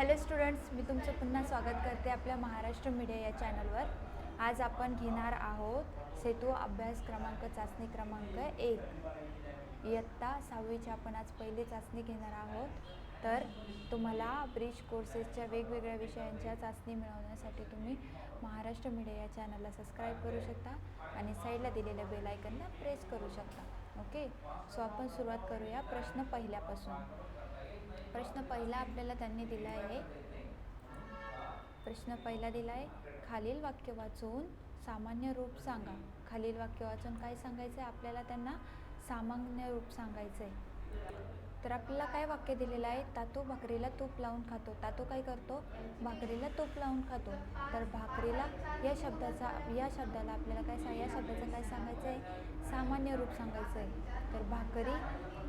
Hello students मी तुमचं पुन्हा स्वागत करते आपल्या महाराष्ट्र मीडिया या चॅनलवर. आज आपण घेणार आहोत सेतू अभ्यास क्रमांक चाचणी क्रमांक एक. इयत्ता सहावीची आपण आज पहिली चाचणी घेणार आहोत. तर तुम्हाला ब्रिज कोर्सेसच्या वेगवेगळ्या विषयांच्या चाचणी मिळवण्यासाठी तुम्ही महाराष्ट्र मीडिया या चॅनलला सबस्क्राईब करू शकता आणि साईडला दिलेल्या बेलायकनला प्रेस करू शकता. ओके सो आपण सुरुवात करूया प्रश्न पहिल्यापासून. प्रश्न पहिला आपल्याला त्यांनी दिला आहे. प्रश्न पहिला दिला आहे. खालील वाक्य वाचून सामान्य रूप सांगा. खालील वाक्य वाचून काय सांगायचं आहे आपल्याला त्यांना सामान्य रूप सांगायचं आहे तर आपल्याला काय वाक्य दिलेलं आहे? तातू भाकरीला तूप लावून खातो. तातू काय करतो? भाकरीला तूप लावून खातो. तर भाकरीला या शब्दाचा या शब्दाला आपल्याला काय सांग या शब्दाचं काय सांगायचं आहे सामान्य रूप सांगायचं आहे तर भाकरी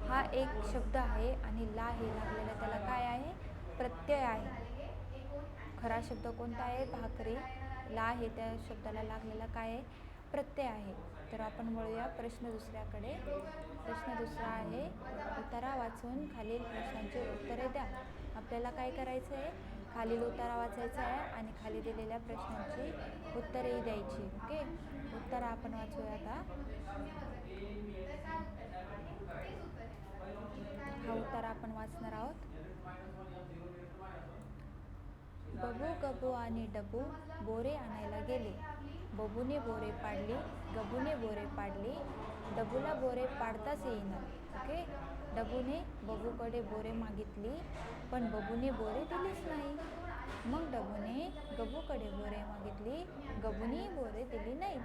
हा एक शब्द आहे आणि ला हे लागलेलं त्याला काय आहे? प्रत्यय आहे. खरा शब्द कोणता आहे? भाकरी. ला हे त्या शब्दाला लागलेला काय आहे? प्रत्यय आहे. तर आपण वळूया प्रश्न दुसऱ्याकडे. प्रश्न दुसरा आहे. उतारा वाचून खालील प्रश्नांची उत्तरे द्या. आपल्याला काय करायचं आहे खालील उतारा वाचायचा आहे आणि खाली दिलेल्या प्रश्नांची उत्तरेही द्यायची. ओके? उत्तर आपण वाचूया आता. हा उत्तर आपण वाचणार आहोत. बबू गबू आणि डबू बोरे आणायला गेले. बबूने बोरे पाडली गबूने बोरे पाडली डबूला बोरे पाडताच येईना. ओके? डबूने बबूकडे बोरे मागितली पण बबूने बोरे दिलीच नाही. मग डबूने गबूकडे बोरे मागितली गबूने बोरे दिली नाही.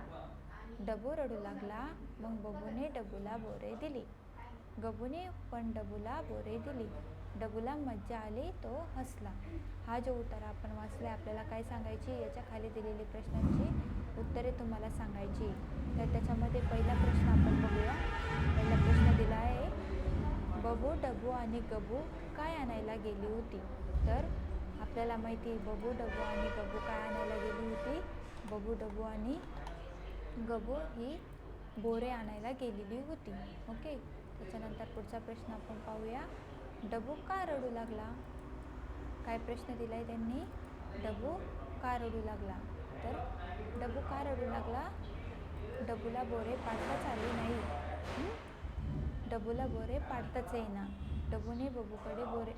डबू रडू लागला मग बबूने डबूला बोरे दिली. गबूने पण डबूला बोरे दिली. डबूला मज्जा आली तो हसला. हा जो उत्तर आपण वाचला आपल्याला काय सांगायची याच्या खाली दिलेली प्रश्नांची उत्तरे तुम्हाला सांगायची तर त्याच्यामध्ये पहिला प्रश्न आपण बघूया. पहिला प्रश्न दिला आहे बबू डबू आणि गबू काय आणायला गेली होती? तर आपल्याला माहिती बबू डबू आणि गबू काय आणायला गेली होती? बबू डबू आणि गबू ही बोरे आणायला गेलेली होती. ओके? त्याच्यानंतर पुढचा प्रश्न आपण पाहूया. डबू का रडू लागला? काय प्रश्न दिला आहे त्यांनी? डबू का रडू लागला? तर डबू का रडू लागला? डबूला बोरे पाठवाच आले नाही. डबूला बोरे पाडताच येईना. डबूने बबूकडे बोरे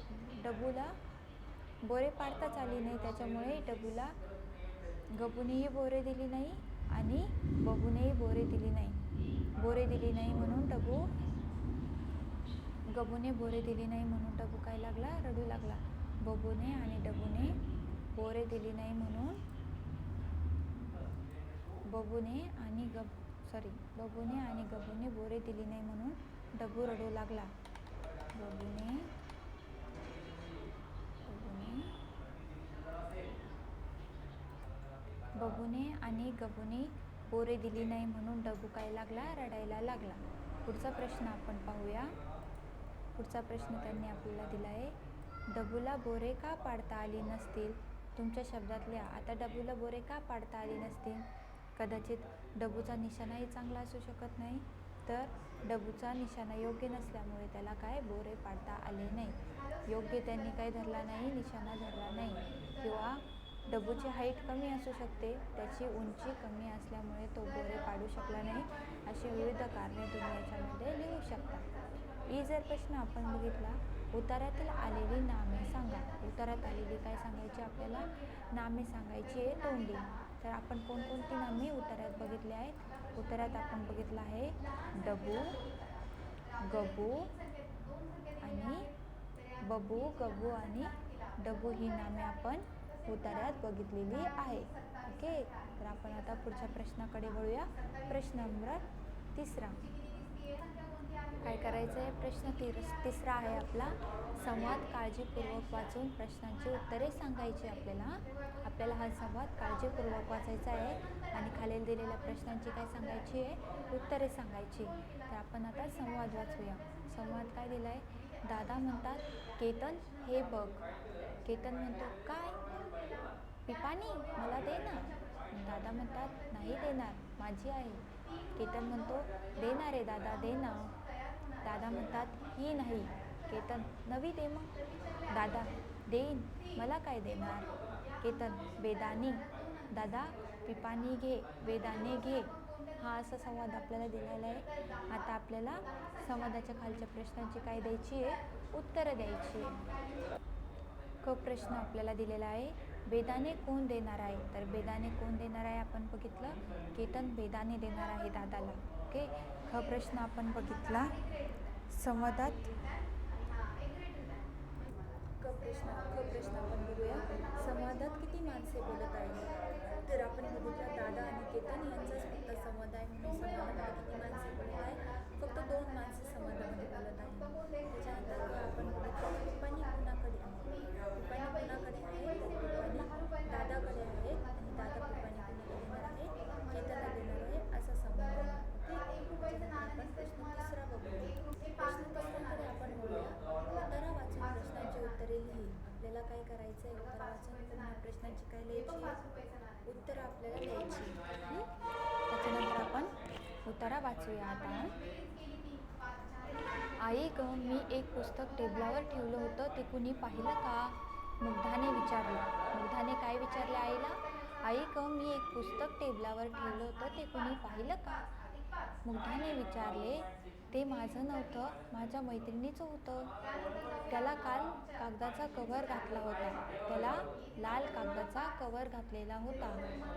डबूला बोरे पाडताच आली नाही. त्याच्यामुळे डबूला गबूनेही बोरे दिली नाही आणि बबूनेही बोरे दिली नाही. बोरे दिली नाही म्हणून डबू गबूने बोरे दिली नाही म्हणून डबू काय लागला? रडू लागला. बबूने आणि डबूने बोरे दिली नाही म्हणून बबूने आणि गब सॉरी बबूने आणि गबूने बोरे दिली नाही म्हणून डबू रडू लागला. बबूने बबूने बबूने आणि गबूने बोरे दिली नाही म्हणून डबू काय लागला? रडायला लागला. पुढचा प्रश्न आपण पाहूया. पुढचा प्रश्न त्यांनी आपल्याला दिला आहे डबूला बोरे का पाडता आली नसतील? तुमच्या शब्दातल्या आता डबूला बोरे का पाडता आली नसतील? कदाचित डबूचा निशाणाही चांगला असू शकत नाही. तर डबूचा निशाणा योग्य नसल्यामुळे त्याला काय बोरे पाडता आले नाही. योग्य त्यांनी काय धरला नाही निशाणा धरला नाही. किंवा डबूची हाईट कमी असू शकते त्याची उंची कमी असल्यामुळे तो बोरे पाडू शकला नाही अशी विविध कारणे तुम्ही याच्यामध्ये लिहू शकता. ही जर प्रश्न आपण बघितला उतारातील आलेली नामे सांगा. उतारात आलेली काय सांगायची आपल्याला? नामे सांगायची आहे तोंडी. तर आपण कोणकोणती नामे उतारात बघितली आहेत? उतारात आपण बघितलं आहे डबू गबू आणि बबू गबू आणि डबू ही नामे आपण उतार्यात बघितलेली आहे. ओके? तर आपण आता पुढच्या प्रश्नाकडे वळूया. प्रश्न नंबर तिसरा. काय करायचं आहे प्रश्न तिरस तिसरा आहे आपला. संवाद काळजीपूर्वक वाचून प्रश्नांची उत्तरे सांगायची आपल्याला. आपल्याला हा संवाद काळजीपूर्वक वाचायचा आहे आणि खालील दिलेल्या प्रश्नांची काय सांगायची आहे? उत्तरे सांगायची. तर आपण आता संवाद वाचूया. संवाद काय दिला आहे दादा म्हणतात केतन हे बघ. केतन म्हणतो काय? पिपाणी? मला दे ना. दादा म्हणतात नाही देणार. माझी आहे केतन म्हणतो देणार आहे दादा दे ना. दादा म्हणतात ही नाही केतन नवी दे मग. दादा देईन मला काय देणार? केतन बेदानी. दादा पिपानी घे वेदाने घे. हा असा संवाद आपल्याला दिलेला आहे. आता आपल्याला संवादाच्या खालच्या प्रश्नांची काय द्यायची आहे? उत्तरं द्यायची आहे. क प्रश्न आपल्याला दिलेला आहे. बेदाने कोण देणार आहे? तर बेदाने कोण देणार आहे? आपण बघितलं केतन बेदाने देणार आहे दादाला. ओके. हा प्रश्न आपण बघितला. संवादात. क प्रश्न ख प्रश्न आपण बघूया. संवादात किती माणसे बोलत आहेत? तर आपण बघितलं दादा आणि केतन यांचाच फक्त संवाद आहे म्हणून संवादामध्ये किती माणसे बोलत आहे फक्त दोन माणसे संवादामध्ये बोलत आहे त्याच्यानंतर आपण बघितलं पिपाणी कुणाकडे आहे पिपाणी कुणाकडे आहे तर पिपाणी दादाकडे आहे आणि दादा पिपाणी कुणाला देणार आहे केतनला देणार आहे असा संवाद आहे ओके त्याच्यानंतर आपण प्रश्न तिसरा बघूया प्रश्न तिसऱ्याकडे आपण बोलूया उत्तरा वाचून प्रश्नांची उत्तरे लिही आपल्याला काय करायचं आहे उत्तर वाचून पुन्हा प्रश्नांची काय लिहायची आहे उत्तरं आपल्याला लिहायची हं? त्याच्यानंतर आपण उतारा वाचूया आता. आई ग मी एक पुस्तक टेबलावर ठेवलं होतं ते कुणी पाहिलं का? मुग्धाने विचारलं. मुग्धाने काय विचारलं आईला? आई ग मी एक पुस्तक टेबलावर ठेवलं होतं ते कुणी पाहिलं का? मुग्धाने विचारले ते माझं नव्हतं. माझ्या मैत्रिणीचं होतं. त्याला काल कागदाचा कवर घातला होता. त्याला लाल कागदाचा कवर घातलेला होता.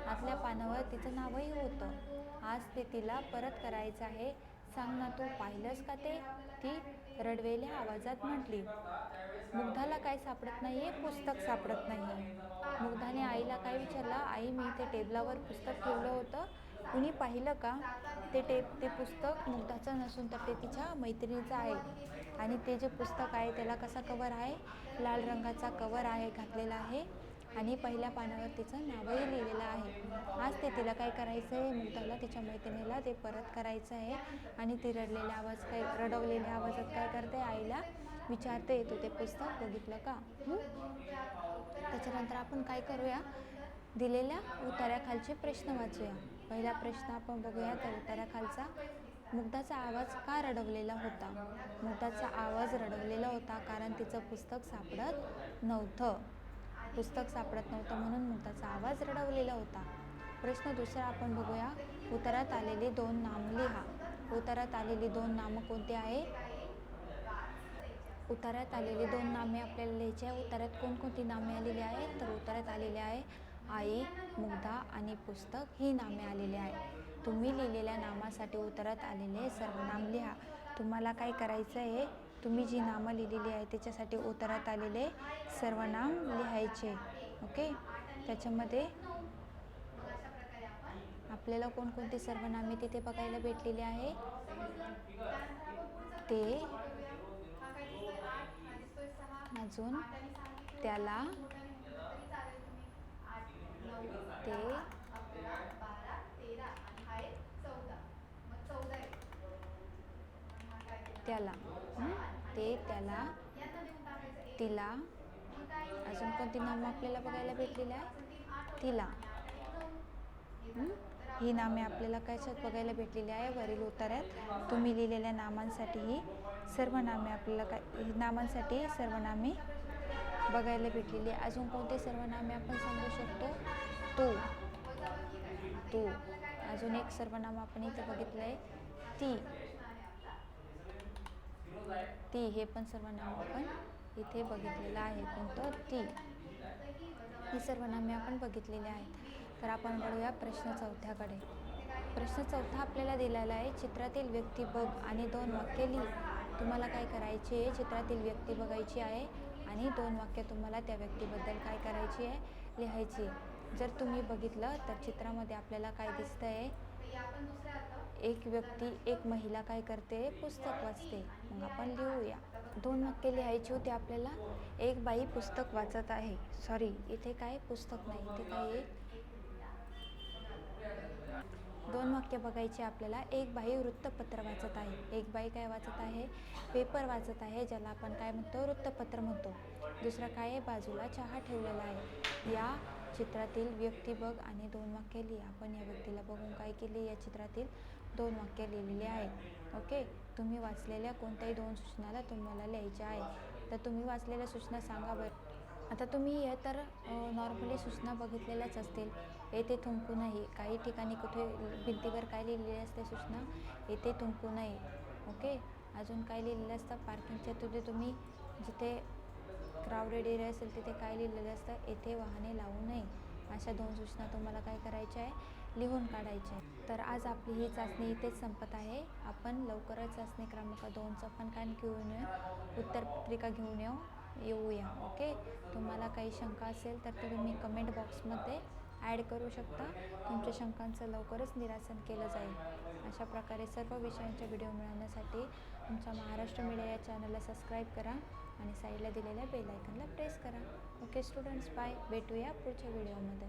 आतल्या पानावर तिचं नावही होतं. आज ते तिला परत करायचं आहे. सांग ना तू पाहिलंस का ते? ती रडवेल्या आवाजात म्हटली. मुग्धाला काय सापडत नाही आहे पुस्तक सापडत नाही मुग्धाने आईला काय विचारलं? आई मी ते टेबलावर पुस्तक ठेवलं होतं. कुणी पाहिलं का? ते टेप ते पुस्तक मुग्धाचं नसून तर ते तिच्या मैत्रिणीचं आहे. आणि ते जे पुस्तक आहे त्याला कसा कवर आहे? लाल रंगाचा कवर आहे घातलेला आहे. आणि पहिल्या पानावर तिचं नावही लिहिलेलं आहे. आज ते तिला काय करायचं आहे? मुग्धाला तिच्या मैत्रिणीला ते परत करायचं आहे. आणि ती रडलेल्या आवाज काय रडवलेल्या आवाजात काय करते? आईला विचारते तू ते पुस्तक बघितलं का? त्याच्यानंतर आपण काय करूया? दिलेल्या उतार्याखालचे प्रश्न वाचूया. पहिला प्रश्न आपण बघूया तर उतार्याखालचा मुग्धाचा आवाज का रडवलेला होता? मुग्धाचा आवाज रडवलेला होता कारण तिचं पुस्तक सापडत नव्हतं. पुस्तक सापडत नव्हतं म्हणून मुग्धाचा आवाज रडवलेला होता. प्रश्न दुसरा आपण बघूया. उतरात आलेली दोन नाम लिहा. उतरात आलेली दोन नामं कोणती आहे? उतार्यात आलेली दोन नामे आपल्याला लिहायची आहे. उतार्यात कोणकोणती नामे आलेली आहेत? तर उतार्यात आलेली आहे आई मुग्धा आणि पुस्तक ही नामे आलेली आहे तुम्ही लिहिलेल्या नामासाठी उतरत आलेले सर्वनाम लिहा. तुम्हाला काय करायचं आहे तुम्ही जी नामं लिहिलेली आहे त्याच्यासाठी उतरत आलेले सर्वनाम लिहायचे. ओके त्याच्यामध्ये आपल्याला कोणकोणती सर्वनामे तिथे बघायला भेटलेली आहे? ते अजून त्याला ते त्याला ते त्याला तिला अजून कोणती नामं आपल्याला बघायला भेटलेली आहे? तिला. ही? नामे आपल्याला कशात बघायला भेटलेली आहे? वरील उतार्यात तुम्ही लिहिलेल्या नामांसाठी ही सर्व नामे आपल्याला काय ही नामांसाठी सर्वनामे बघायला भेटलेली आहे. अजून कोणते सर्वनामे आपण सांगू शकतो? तू. तू. अजून एक सर्वनाम आपण इथं बघितलं आहे ती. ती हे पण सर्वनाम आपण इथे बघितलेलं आहे. कोणतं? ती. ही सर्वनामे आपण बघितलेली आहेत. तर आपण बघूया प्रश्न चौथ्याकडे. प्रश्न चौथा आपल्याला दिलेला आहे चित्रातील व्यक्ती बघ आणि दोन वाक्य लिही. तुम्हाला काय करायचे आहे? चित्रातील व्यक्ती बघायची आहे आणि दोन वाक्य तुम्हाला त्या व्यक्तीबद्दल काय करायची आहे? लिहायची आहे. जर तुम्ही बघितलं तर चित्रामध्ये आपल्याला काय दिसतं आहे एक व्यक्ती एक महिला काय करते? पुस्तक वाचते. मग आपण लिहूया. दोन वाक्य लिहायची होती आपल्याला. एक बाई पुस्तक वाचत आहे. सॉरी इथे काय? पुस्तक नाही. इथे काय एक दोन वाक्य बघायचे आपल्याला. एक बाई वृत्तपत्र वाचत आहे. एक बाई काय वाचत आहे? पेपर वाचत आहे ज्याला आपण काय म्हणतो? वृत्तपत्र म्हणतो. दुसरं काय आहे? बाजूला चहा ठेवलेला आहे. या चित्रातील व्यक्ती बघ आणि दोन वाक्य लिही. आपण या व्यक्तीला बघून काय केले? या चित्रातील दोन वाक्य लिहिलेली आहेत. ओके? तुम्ही वाचलेल्या कोणत्याही दोन सूचनाला तुम्हाला लिहायच्या आहे. तर तुम्ही वाचलेल्या सूचना सांगा बरं. आता तुम्ही हे तर नॉर्मली सूचना बघितलेल्याच असतील. येथे थुंकू नये. काही ठिकाणी कुठे भिंतीवर काय लिहिलेले असते सूचना? येथे थुंकू नये. ओके? अजून काय लिहिलेलं असतं? पार्किंगच्या तुझे तुम्ही जिथे क्राऊडेड एरिया असेल तिथे काय लिहिलेलं असतं? येथे वाहने लावू नये. अशा दोन सूचना तुम्हाला काय करायच्या आहे? लिहून काढायच्या आहे तर आज आपली ही चाचणी इथेच संपत आहे. आपण लवकरच चाचणी क्रमांक दोनचं पण काय घेऊन येऊ. उत्तर पत्रिका घेऊन येऊ. येऊया. ओके? तुम्हाला काही शंका असेल तर तुम्ही कमेंट बॉक्समध्ये ॲड करू शकता. तुमच्या शंकांचं लवकरच निरासन केलं जाईल. अशा प्रकारे सर्व विषयांचे व्हिडिओ मिळवण्यासाठी तुमच्या महाराष्ट्र मीडिया या चॅनलला सबस्क्राईब करा. आणि साईडला दिलेल्या बेल आयकनला प्रेस करा. ओके स्टुडंट्स बाय भेटूया पुढच्या व्हिडिओमध्ये